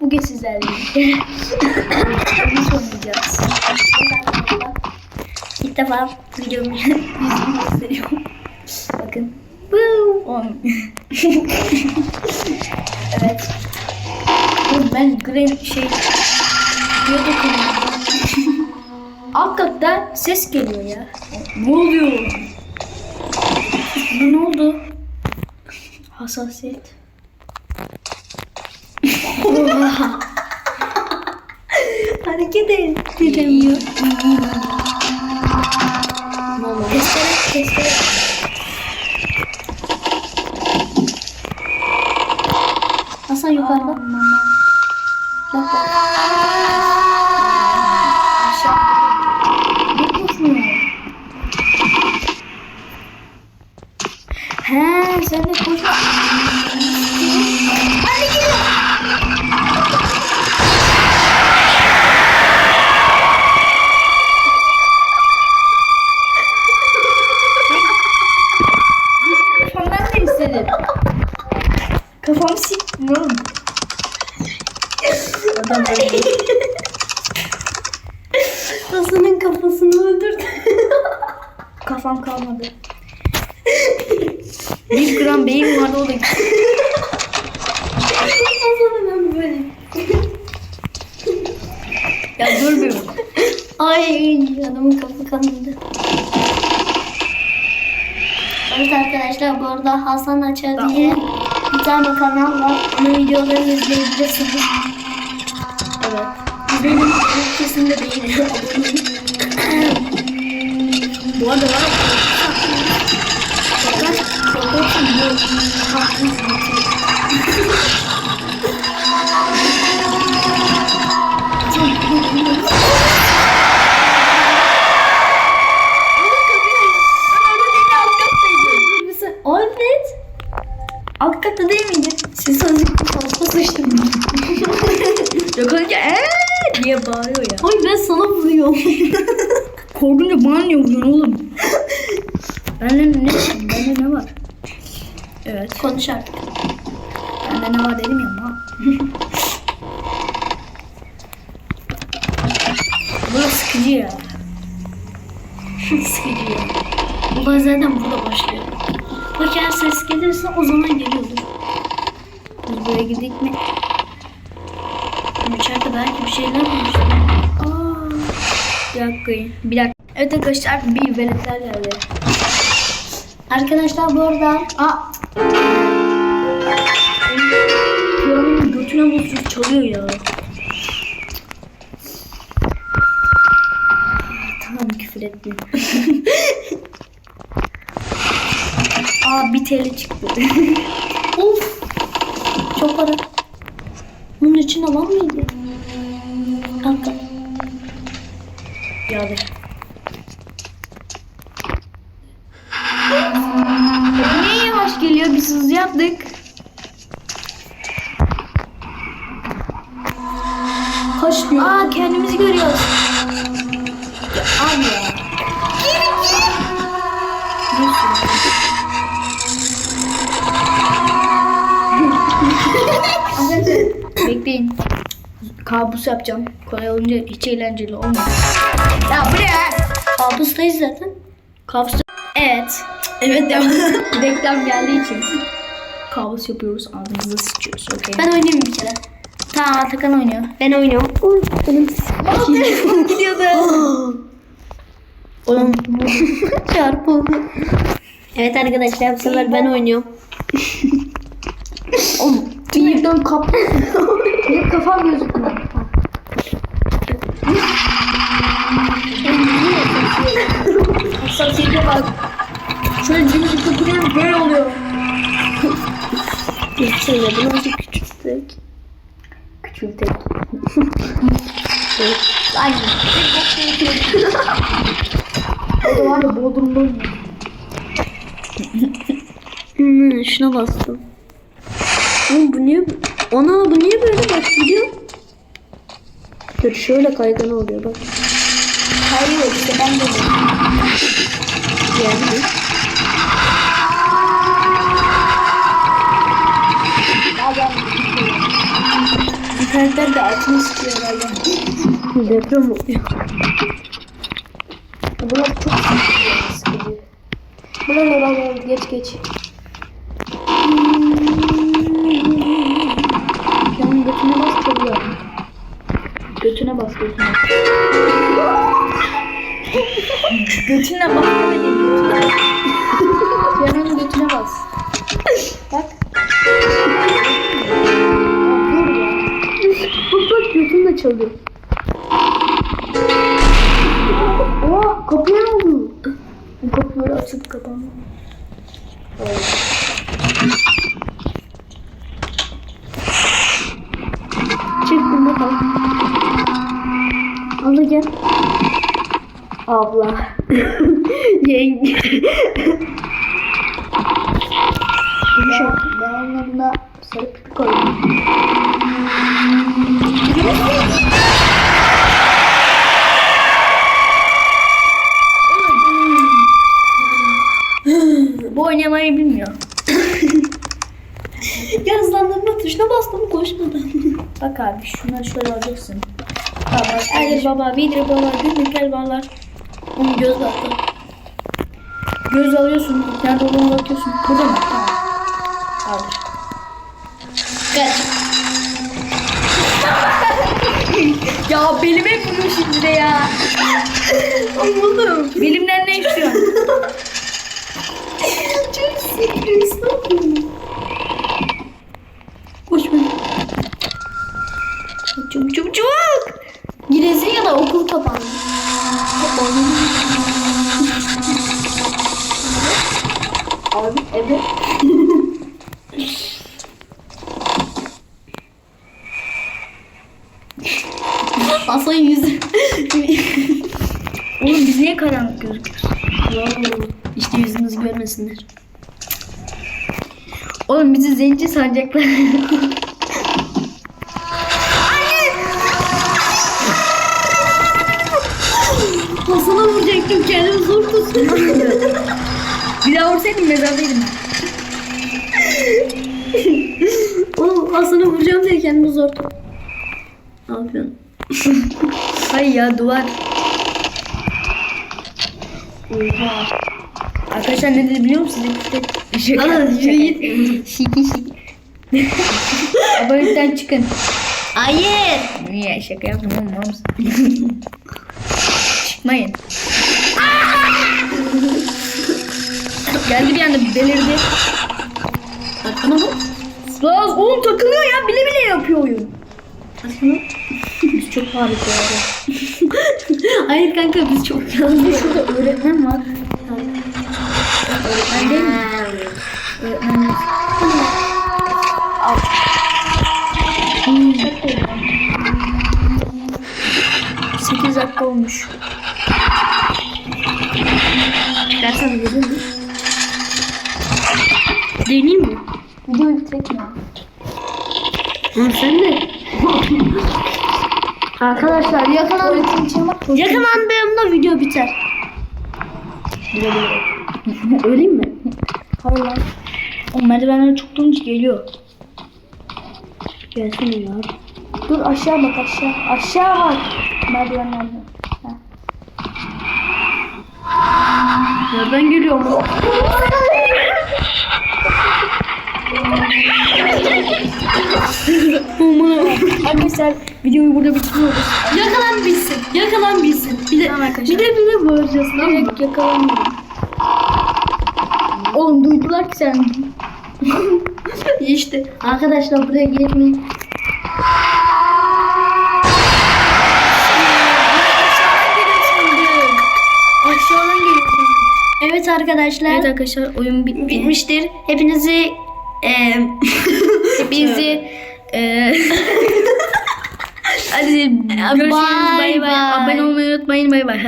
Bugün sizlerle birlikte Nasıl oynayacağız? İlk defa videomu yüzümü gösteriyorum. Bakın. On. evet. Ben green şey dokunuyorum. Alt katta ses geliyor ya. Ne oluyor? Ne oldu? Hassasiyet. Hareket ettiremiyor. Testere, testere. Hasan yukarıda. Bak bak. Aşağı. Ne koşmuyor? He sen de koşma. Anne geliyor. Kafam siktim oğlum. Adam böyle. Hasan'ın kafasını öldürdü. Kafam kalmadı. Bir gram beyin vardı o da gitti. Hasan'ı ben böyle. Ya dur bir. Ay adamın kafa kanadı. Evet arkadaşlar bu arada Hasan Açar diye bir tane kanal var. Onun videolarını izleyebilirsiniz. Evet. Benim ülkesinde değil. Bu arada var. Fakat fotoğrafım bu. Haklısın. Evet. Alt katta değil miydi? Siz azıcık fazla sıçtım. Yakalayınca eee diye bağırıyor ya. Ay ben sana vuruyorum. Korkunca bana niye vuruyorsun oğlum? Bende ne, bende ne var? Evet. Konuş artık. Bende ne var dedim ya ama. Burası sıkıcı ya. sıkıcı ya. Olay zaten burada başlıyor. Bak eğer ses gelirse o zaman geliyordur. Biz buraya girdik mi? İçeride belki bir şeyler olmuştur. Aa, bir dakika. Bir dakika. Evet arkadaşlar bir veletler geldi. Arkadaşlar bu arada Aa. Piyanonun götüne basıyor çalıyor ya. Tamam küfür ettim. Aa bir TL çıktı. of çok para. Bunun için alan mıydı? Kanka. Yağdı. Ya bekleyin. Kabus yapacağım. Kolay olunca hiç eğlenceli olmuyor. Ya bu ne? Kabustayız zaten. Kabus. Evet. Evet devam. Reklam geldiği için. Kabus yapıyoruz. Ağzımıza sıçıyoruz. Okey. Ben oynayayım bir kere. Tamam Atakan oynuyor. Ben oynuyorum. Oy, benim gidiyordu. Oğlum çarpıldı. Evet arkadaşlar bu sefer ben oynuyorum. Oğlum birden kap. Benim kafam gözükmüyor. Hassasiyete bak. Şöyle cimri dokunuyorum böyle oluyor. Geçsene bunu azıcık küçültsek. Küçültek. Aynen. O da var ya Bodrum'da oynuyor. Hmm, şuna bastım. Oğlum bu niye... Ana bu niye böyle bak gidiyor? Dur şöyle kaygan oluyor bak. Hayır işte ben de. Bazen karakter de sıkıyor herhalde. Deprem oluyor. Bunlar çok sıkıcı. sıkıcı. Buralar buralar geç geç. Piyanonun götüne bas çalıyor. Götüne bas götüne. götüne bas demedim Abla. Yenge. Ben, ben onlarına sarı pipi koydum. Bu oynamayı bilmiyor. Yazlandırma tuşuna bastım koşmadan. Bak abi şunları şöyle alacaksın. Baba, Erdir baba, Bidir baba, Gülmük babalar. Onu göz baktı. Göz alıyorsun. Nerede olduğunu bakıyorsun. Burada mı? Tamam. Aldır. Kaç. ya belime vuruyor şimdi de ya. Oğlum. Belimden ne istiyorsun? Çok sinirli. Abi evet. Hasan yüzü. Oğlum biz niye karanlık gözüküyoruz? işte yüzümüzü görmesinler. Oğlum bizi zenci sanacaklar. Hasan'a vuracaktım kendimi zor tuttum. Bir daha vursaydım mezardaydım. Oğlum Hasan'a vuracağım diye kendimi zor tuttum. Ne yapıyorsun? Hayır ya duvar. Oha. Arkadaşlar ne dedi biliyor musunuz? İşte şaka. yürü Şiki şiki. Abonelikten çıkın. Hayır. Niye şaka yaptım oğlum var mısın? Çıkmayın. Geldi bir anda belirdi. Arkana bak. Laz oğlum takılıyor ya bile bile yapıyor oyun. Arkana. Biz çok harika ya. Hayır kanka biz çok yanlış. Şurada öğretmen var. Öğretmen değil mi? Öğretmen yok. Al. Hmm, çok iyi. 8 dakika olmuş. Çıkarsan gelir mi? Deneyeyim mi? Videoyu bitirek mi? Ha sen de. Arkadaşlar yakalan Öğretim için bak çok yakalandığımda video biter. Öleyim mi? Hayır lan. O merdivenler çok durunca geliyor. Gelsene ya. Dur aşağı bak aşağı. Aşağı bak. Merdivenlerden. Nereden geliyor mu? Arkadaşlar videoyu burada bitiriyoruz. Yakalan bilsin. Yakalan bilsin. Bir de Tamam arkadaşlar. bir de bir de bağıracağız tamam mı? Yakalanmıyorum. Oğlum duydular ki sen. İşte arkadaşlar buraya geçmeyin. Arkadaşlar. Evet arkadaşlar oyun bitti. bitmiştir. Hepinizi eee Hepinizi eee Hadi görüşürüz. Bye Bay. Abone olmayı unutmayın. Bay bay.